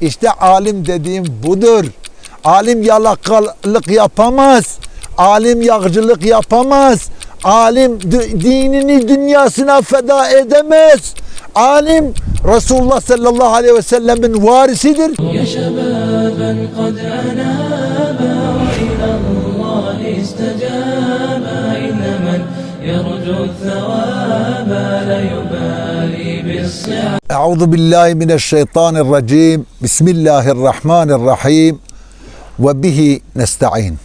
İşte alim dediğim budur. Alim yalakalık yapamaz. Alim yağcılık yapamaz. Alim dinini dünyasına feda edemez. Alim Resulullah sallallahu aleyhi ve sellemin varisidir. Ya şebaben kad anaba ila Allah istecaba innemen يرجو الثواب لا يبالي بالصعاب Euzu billahi mineşşeytanirracim. Bismillahirrahmanirrahim. Ve bihi nesta'in.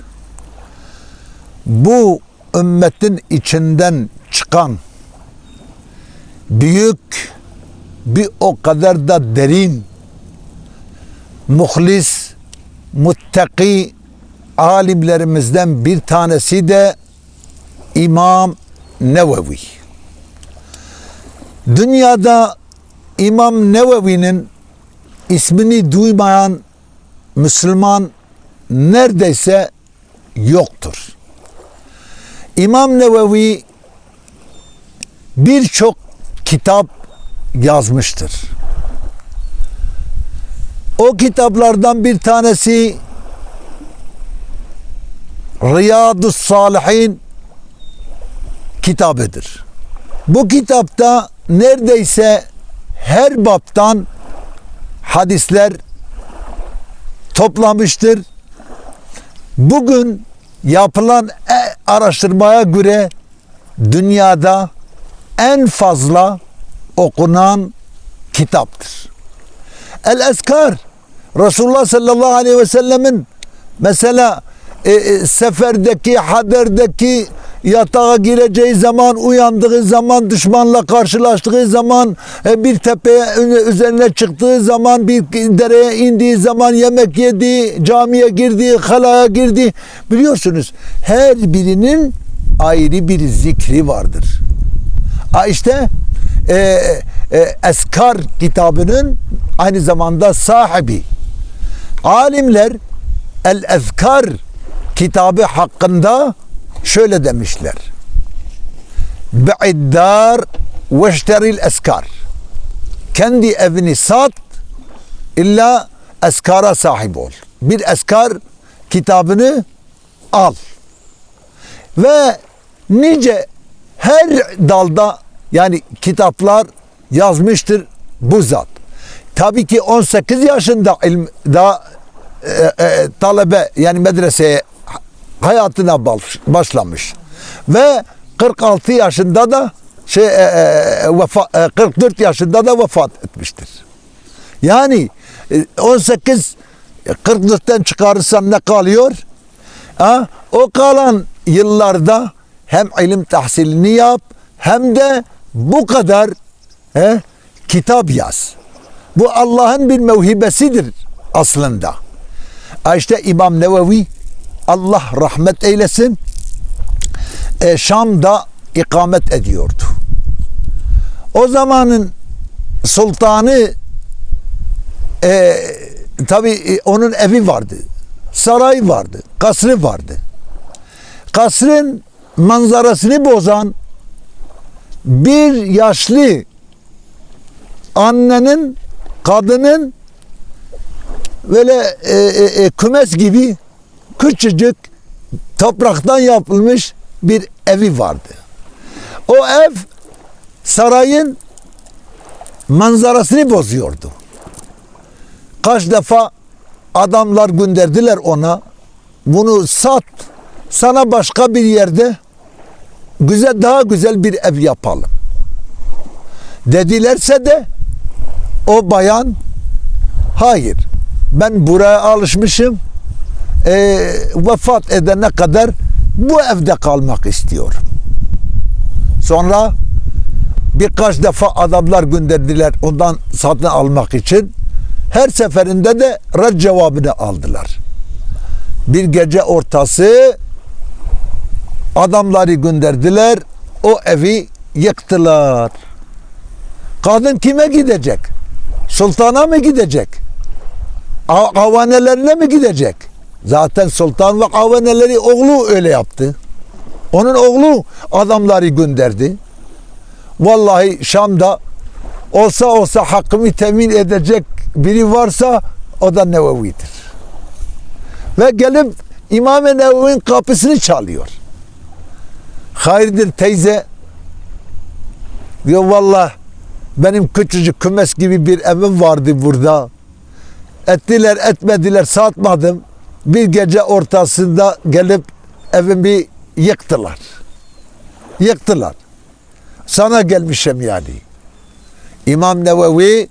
Bu ümmetin içinden çıkan büyük bir o kadar da derin muhlis muttaki alimlerimizden bir tanesi de İmam Nevevi. Dünyada İmam Nevevi'nin ismini duymayan Müslüman neredeyse yoktur. İmam Nevevi birçok kitap yazmıştır. O kitaplardan bir tanesi Riyadus Salihin kitabıdır. Bu kitapta neredeyse her baptan hadisler toplamıştır. Bugün yapılan e- araştırmaya göre dünyada en fazla okunan kitaptır. El Eskar Resulullah sallallahu aleyhi ve sellemin mesela e, e, seferdeki, haderdeki yatağa gireceği zaman, uyandığı zaman, düşmanla karşılaştığı zaman, e, bir tepeye üzerine çıktığı zaman, bir dereye indiği zaman, yemek yedi, camiye girdi, halaya girdi. Biliyorsunuz her birinin ayrı bir zikri vardır. Ha işte e, e, Eskar kitabının aynı zamanda sahibi. Alimler El Ezkar kitabı hakkında şöyle demişler. Bi'iddar ve işteril eskar. Kendi evini sat illa eskara sahip ol. Bir eskar kitabını al. Ve nice her dalda yani kitaplar yazmıştır bu zat. Tabii ki 18 yaşında ilm, daha e, e, talebe yani medreseye hayatına baş- başlamış. Ve 46 yaşında da şey e, e, vefa, e, 44 yaşında da vefat etmiştir. Yani e, 18 e, 44'ten çıkarırsan ne kalıyor? Ha? O kalan yıllarda hem ilim tahsilini yap hem de bu kadar he, kitap yaz. Bu Allah'ın bir mevhibesidir aslında. İşte İmam Nevevi Allah rahmet eylesin e, Şam'da ikamet ediyordu. O zamanın sultanı e, tabi onun evi vardı. Saray vardı. Kasrı vardı. Kasrın manzarasını bozan bir yaşlı annenin kadının böyle e, e, e, kümes gibi küçücük topraktan yapılmış bir evi vardı. O ev sarayın manzarasını bozuyordu. Kaç defa adamlar gönderdiler ona. Bunu sat. Sana başka bir yerde güzel daha güzel bir ev yapalım. Dedilerse de o bayan hayır ben buraya alışmışım e, vefat edene kadar bu evde kalmak istiyorum. Sonra birkaç defa adamlar gönderdiler ondan satın almak için. Her seferinde de red cevabını aldılar. Bir gece ortası adamları gönderdiler. O evi yıktılar. Kadın kime gidecek? Sultana mı gidecek? A- Avanelerine mi gidecek? Zaten sultan ve avaneleri oğlu öyle yaptı. Onun oğlu adamları gönderdi. Vallahi Şam'da olsa olsa hakkımı temin edecek biri varsa O da Nevevi'dir. Ve gelip İmam-ı Nevevi'nin kapısını çalıyor. Hayırdır teyze? Diyor valla benim küçücük kümes gibi bir evim vardı burada. Ettiler etmediler satmadım. Bir gece ortasında gelip evimi yıktılar. Yıktılar. Sana gelmişim yani. İmam Nevevi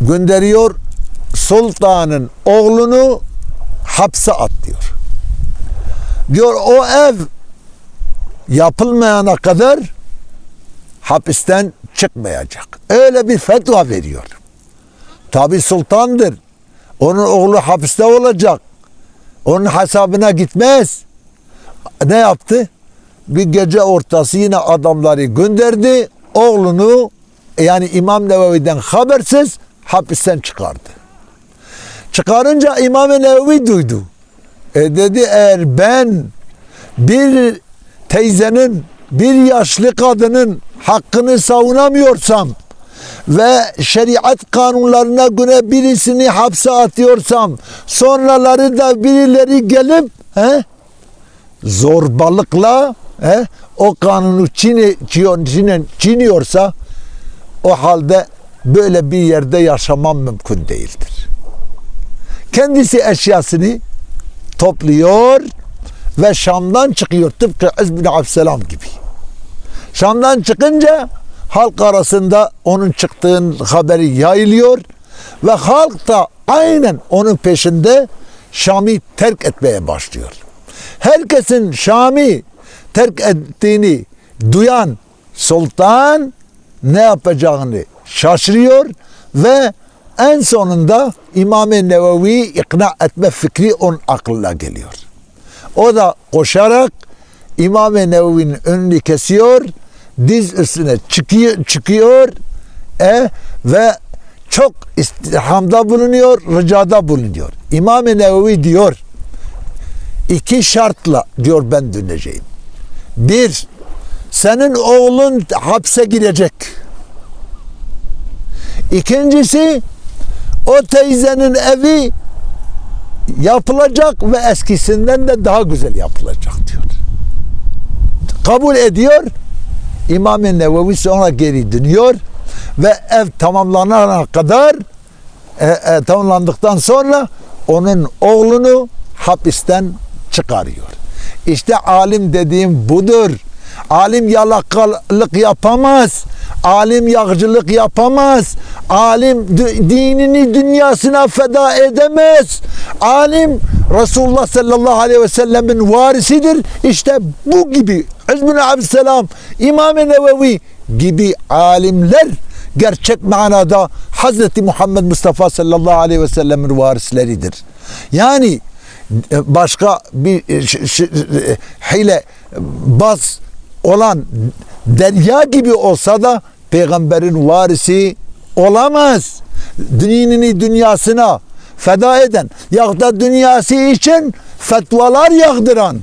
gönderiyor sultanın oğlunu hapse at diyor. Diyor o ev yapılmayana kadar hapisten çıkmayacak. Öyle bir fetva veriyor. Tabi sultandır. Onun oğlu hapiste olacak. Onun hesabına gitmez. Ne yaptı? Bir gece ortası yine adamları gönderdi. Oğlunu yani İmam Nevevi'den habersiz hapisten çıkardı. Çıkarınca İmam Nevevi duydu. E dedi eğer ben bir teyzenin, bir yaşlı kadının hakkını savunamıyorsam ve şeriat kanunlarına göre birisini hapse atıyorsam sonraları da birileri gelip he, zorbalıkla he, o kanunu çiğniyorsa o halde böyle bir yerde yaşamam mümkün değildir. Kendisi eşyasını topluyor ve Şam'dan çıkıyor tıpkı İz bin Abselam gibi. Şam'dan çıkınca halk arasında onun çıktığın haberi yayılıyor ve halk da aynen onun peşinde Şam'ı terk etmeye başlıyor. Herkesin Şam'ı terk ettiğini duyan sultan ne yapacağını şaşırıyor ve en sonunda İmam-ı Nevevi'yi ikna etme fikri onun aklına geliyor. O da koşarak İmam-ı Nevevi'nin önünü kesiyor, diz üstüne çıkıyor, çıkıyor e, ve çok istirhamda bulunuyor, ricada bulunuyor. İmam-ı Nevevi diyor, iki şartla diyor ben döneceğim. Bir, senin oğlun hapse girecek. İkincisi, o teyzenin evi yapılacak ve eskisinden de daha güzel yapılacak diyor. Kabul ediyor. İmam-ı Nevevi sonra geri dönüyor ve ev tamamlanana kadar e, e, tamamlandıktan sonra onun oğlunu hapisten çıkarıyor. İşte alim dediğim budur. Alim yalakalık yapamaz. Alim yağcılık yapamaz. Alim dinini dünyasına feda edemez. Alim Resulullah sallallahu aleyhi ve sellemin varisidir. İşte bu gibi Hizbun Abdüselam, İmam-ı Nevevi gibi alimler gerçek manada Hazreti Muhammed Mustafa sallallahu aleyhi ve sellemin varisleridir. Yani e, başka bir e, e, hile baz olan derya gibi olsa da peygamberin varisi olamaz. Dinini dünyasına feda eden ya da dünyası için fetvalar yağdıran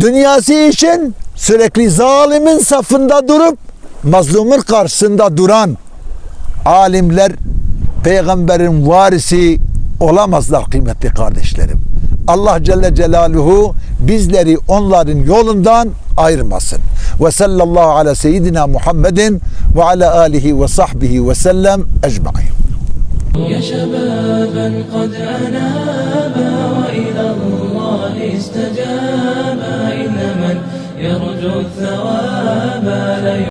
dünyası için sürekli zalimin safında durup mazlumun karşısında duran alimler peygamberin varisi olamazlar kıymetli kardeşlerim. Allah Celle Celaluhu bizleri onların yolundan ayırmasın. Ve sallallahu ala seyyidina Muhammedin ve ala alihi ve sahbihi ve sellem ecmain. يا شبابا قد أنابا وإلى الله استجابا إن من يرجو الثواب لا